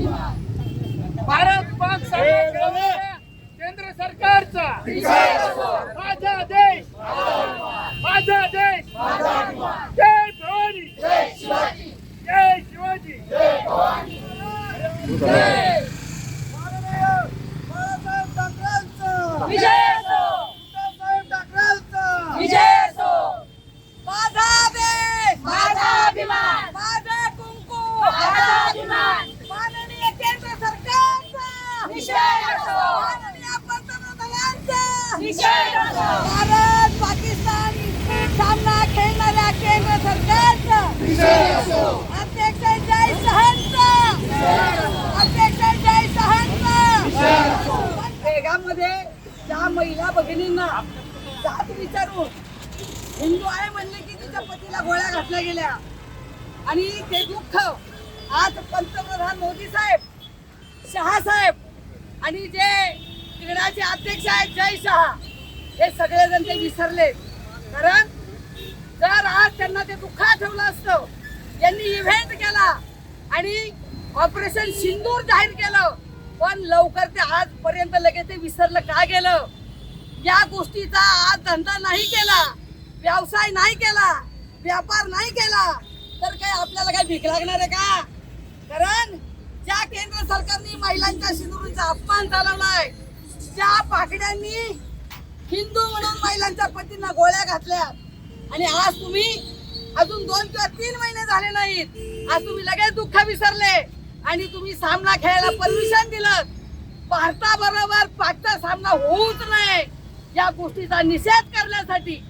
भारत पाक केंद्र सरकारचा माझा देश माझा देश जय भवानी जय शिवाजी बाळासाहेब ठाकरेंचं विजय असो बाळासाहेब ठाकरेंचं विजय असो माझा देश माझा अभिमान माझा कुंकू माझा अभिमान माननीय केंद्र सरकारचा विजय असो माननीय पंतप्रधानांचा विजय असो भारत पाकिस्तान सामना खेळणाऱ्या केंद्र सरकारचा. अध्यक्ष जय सहांचा अध्यक्ष जय सहांचा बेगामध्ये त्या महिला भगिनींना जात विचारून हिंदू आहे म्हणले की तिच्या पतीला गोळ्या घातल्या गेल्या. आणि ते दुःख आज पंतप्रधान मोदी साहेब शहा साहेब आणि जे क्रीडाचे अध्यक्ष आहेत जय शहा. हे सगळेजण ते विसरले. कारण जर आज त्यांना ते दुःखात ठेवलं असतं यांनी इव्हेंट केला आणि ऑपरेशन सिंदूर जाहीर केलं पण लवकर ते आजपर्यंत लगेच ते विसरलं का गेलं? या गोष्टीचा आज धंदा नाही केला व्यवसाय नाही केला व्यापार नाही केला तर काय आपल्याला काय भीक लागणार आहे का? कारण ज्या केंद्र सरकारने महिलांच्या सिंदुरीचा अपमान चालवलाय ज्या पाकड्यांनी हिंदू म्हणून महिलांच्या पतींना गोळ्या घातल्या. आणि आज तुम्ही अजून दोन किंवा तीन महिने झाले नाहीत. आज तुम्ही लगेच दुःख विसरले. आणि तुम्ही सामना खेळायला परमिशन दिलं. भारताबरोबर पाचचा सामना होऊच नये. या गोष्टीचा निषेध करण्यासाठी.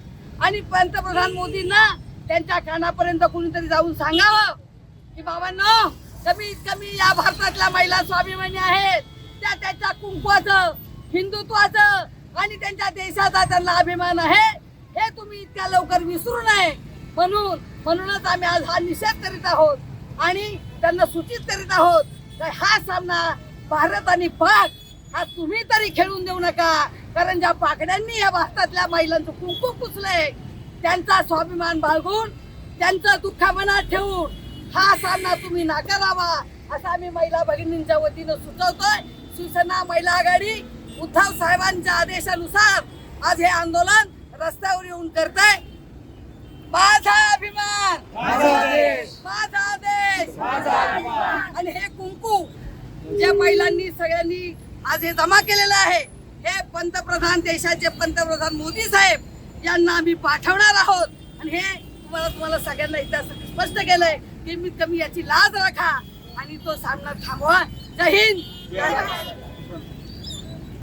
आणि पंतप्रधान मोदींना त्यांच्या कानापर्यंत कुणीतरी जाऊन सांगावं की बाबांनो कमीत कमी या भारतातल्या महिला स्वाभिमानी आहेत. त्या त्यांच्या कुंकवाचं हिंदुत्वाचं आणि त्यांच्या देशाचा त्यांना अभिमान आहे हे तुम्ही इतक्या लवकर विसरू नये. म्हणून म्हणूनच आम्ही आज हा निषेध करीत आहोत आणि त्यांना सूचित करीत आहोत तर हा सामना भारत आणि पाक हा तुम्ही तरी खेळून देऊ नका. कारण ज्या पाकड्यांनी या भारतातल्या महिलांचं कुंकू पुसलंय त्यांचा स्वाभिमान बाळगून त्यांचं दुःख मनात ठेवून हा सामना तुम्ही नाकारावा असं आम्ही महिला भगिनींच्या वतीनं सुचवतोय. शिवसेना महिला आघाडी उद्धव साहेबांच्या आदेशानुसार आज हे आंदोलन रस्त्यावर येऊन करतंय माझा अभिमान. माझा देश आणि हे कुंकू ज्या महिलांनी सगळ्यांनी आज हे जमा केलेलं आहे हे पंतप्रधान देशाचे पंतप्रधान मोदी साहेब यांना आम्ही पाठवणार आहोत. आणि हे तुम्हाला तुम्हाला सगळ्यांना इतिहासासाठी स्पष्ट केलंय की मी कमी याची लाज राखा आणि तो सामना थांबवा. जय हिंद.